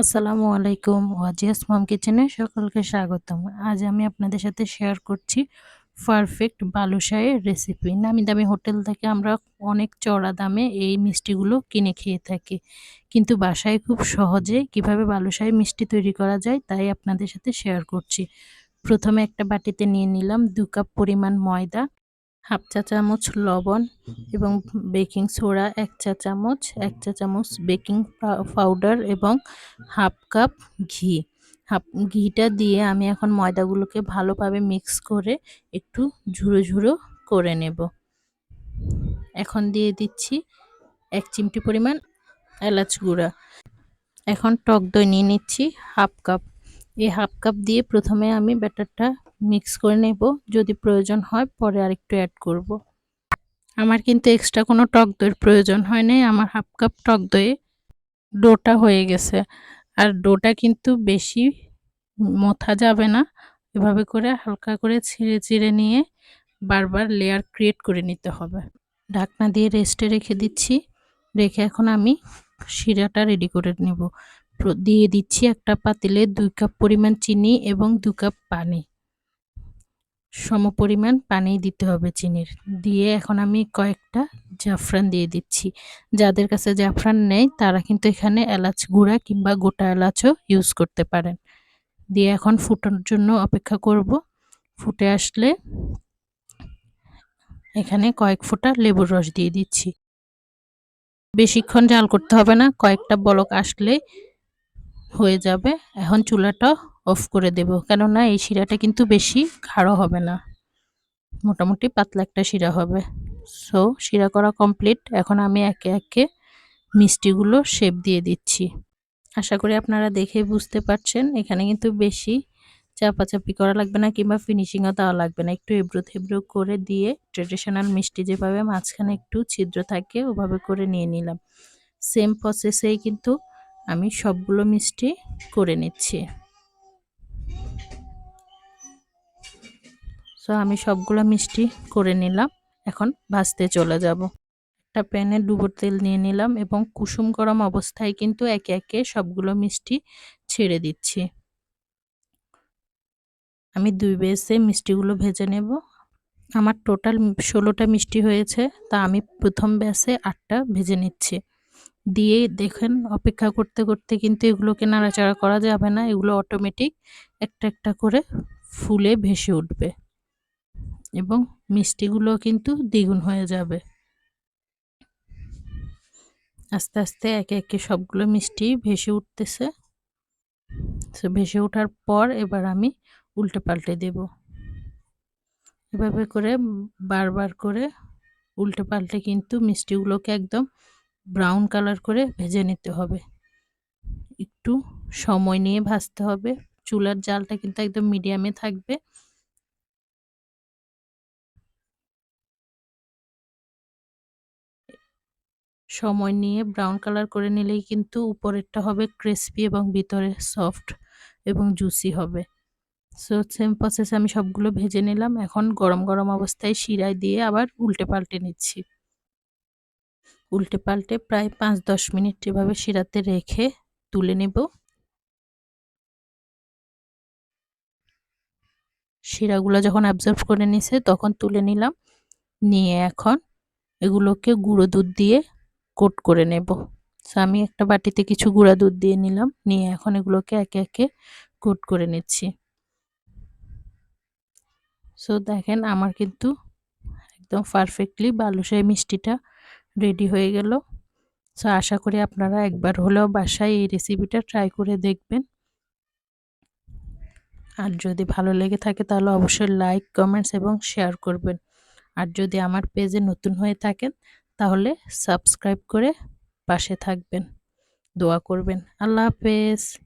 আসসালামু আলাইকুম। ওয়াজিয়াস মম কিচেনে সকলকে স্বাগতম। আজ আমি আপনাদের সাথে শেয়ার করছি পারফেক্ট বালুশাহের রেসিপি নামি দামি হোটেল থেকে আমরা অনেক চড়া দামে এই মিষ্টিগুলো কিনে খেয়ে থাকি। কিন্তু বাসায় খুব সহজে কীভাবে বালুশাহী মিষ্টি তৈরি করা যায় তাই আপনাদের সাথে শেয়ার করছি। প্রথমে একটা বাটিতে নিয়ে নিলাম দু কাপ পরিমাণ ময়দা। হাফ চা চামচ লবণ এবং বেকিং সোডা, এক চা চামচ, এক চা চামচ বেকিং পাউডার এবং হাফ কাপ ঘি। হাফ, ঘিটা দিয়ে আমি এখন ময়দাগুলোকে ভালোভাবে মিক্স করে একটু ঝুড়ো ঝুড়ো করে নেব। এখন দিয়ে দিচ্ছি এক চিমটি পরিমাণ এলাচ গুঁড়া। এখন টক দই নিয়ে নিচ্ছি হাফ কাপ। এই হাফ কাপ দিয়ে প্রথমে আমি ব্যাটারটা মিক্স করে নেব। যদি প্রয়োজন হয় পরে আরেকটু অ্যাড করব। আমার কিন্তু এক্সট্রা কোনো টক দইয়ের প্রয়োজন হয় নাই। আমার হাফ কাপ টক দইয়ে ডোটা হয়ে গেছে। আর ডোটা কিন্তু বেশি মথা যাবে না। এভাবে করে হালকা করে ছিঁড়ে চিড়ে নিয়ে বারবার লেয়ার ক্রিয়েট করে নিতে হবে। ঢাকনা দিয়ে রেস্টে রেখে দিচ্ছি। রেখে এখন আমি শিরাটা রেডি করে নেব। দিয়ে দিচ্ছি একটা পাতিলে দুই কাপ পরিমাণ চিনি এবং দু কাপ পানি। সম পরিমাণ পানি দিতে হবে চিনির। দিয়ে এখন আমি কয়েকটা জাফরান দিয়ে দিচ্ছি। যাদের কাছে জাফরান নেই, তারা কিন্তু এখানে এলাচ গুঁড়া কিংবা গোটা এলাচও ইউজ করতে পারেন। দিয়ে এখন ফুটানোর জন্য অপেক্ষা করব। ফুটে আসলে এখানে কয়েক ফোঁটা লেবুর রস দিয়ে দিচ্ছি। বেশিক্ষণ জাল করতে হবে না, কয়েকটা বলক আসলে হয়ে যাবে। এখন চুলাটা অফ করে দেব। কেননা এই শিরাটা কিন্তু বেশি গাঢ় হবে না। মোটামুটি পাতলা একটা শিরা হবে। সো শিরা করা কমপ্লিট এখন আমি একে একে মিষ্টিগুলো শেপ দিয়ে দিচ্ছি। আশা করি আপনারা দেখে বুঝতে পারছেন। এখানে কিন্তু বেশি চাপাচাপি করা লাগবে না কিংবা ফিনিশিংও দেওয়া লাগবে না। একটু এবড়ো থেবড়ো করে দিয়ে ট্রেডিশনাল মিষ্টি যেভাবে মাঝখানে একটু ছিদ্র থাকে, ওভাবে করে নিয়ে নিলাম। সেম প্রসেসেই কিন্তু আমি সবগুলো মিষ্টি করে নিচ্ছি। সো আমি সবগুলো মিষ্টি করে নিলাম। এখন ভাজতে চলে যাব। একটা প্যানে ডুবোর তেল নিয়ে নিলাম এবং কুসুম গরম অবস্থায় কিন্তু একে একে সবগুলো মিষ্টি ছেড়ে দিচ্ছি। আমি দুই বেসে মিষ্টিগুলো ভেজে নেব। আমার টোটাল ষোলোটা মিষ্টি হয়েছে, তা আমি প্রথম ব্যাসে আটটা ভেজে নিচ্ছি। দিয়ে দেখেন, অপেক্ষা করতে করতে কিন্তু এগুলোকে নাড়াচাড়া করা যাবে না, এগুলো অটোমেটিক একটা একটা করে ফুলে ভেসে উঠবে। এবং মিষ্টিগুলো কিন্তু দ্বিগুণ হয়ে যাবে। আস্তে আস্তে একে একে সবগুলো মিষ্টি ভেসে উঠতেছে। ভেসে ওঠার পর এবার আমি উল্টে পাল্টে দেব। এভাবে করে বারবার করে উল্টে পাল্টে কিন্তু মিষ্টিগুলোকে একদম ব্রাউন কালার করে ভেজে নিতে হবে। একটু সময় নিয়ে ভাজতে হবে। চুলার জালটা কিন্তু একদম মিডিয়ামে থাকবে। সময় নিয়ে ব্রাউন কালার করে নিলেই কিন্তু উপরেরটা হবে ক্রিসপি এবং ভিতরে সফট এবং জুসি হবে। সো সেম প্রসেসে আমি সবগুলো ভেজে নিলাম। এখন গরম গরম অবস্থায় শিরায় দিয়ে আবার উল্টে পাল্টে নিচ্ছি। উল্টে পাল্টে প্রায় পাঁচ দশ মিনিট এভাবে শিরাতে রেখে তুলে নেব। শিরাগুলো যখন অ্যাবজর্ব করে নিছে তখন তুলে নিলাম। নিয়ে এখন এগুলোকে গুঁড়ো দুধ দিয়ে কোট করে নেব। সো আমি একটা বাটিতে কিছু গুঁড়া দুধ দিয়ে নিলাম, নিয়ে এখন এগুলোকে একে একে কোট করে নিচ্ছি। সো দেখেন আমার কিন্তু একদম পারফেক্টলি বালুশাহী মিষ্টিটা রেডি হয়ে গেল। সো আশা করি আপনারা একবার হলেও বাসায় এই রেসিপিটা ট্রাই করে দেখবেন। আর যদি ভালো লেগে থাকে তাহলে অবশ্যই লাইক কমেন্টস এবং শেয়ার করবেন। আর যদি আমার পেজে নতুন হয়ে থাকেন তাহলে সাবস্ক্রাইব করে পাশে থাকবেন। দোয়া করবেন। আল্লাহ হাফেজ।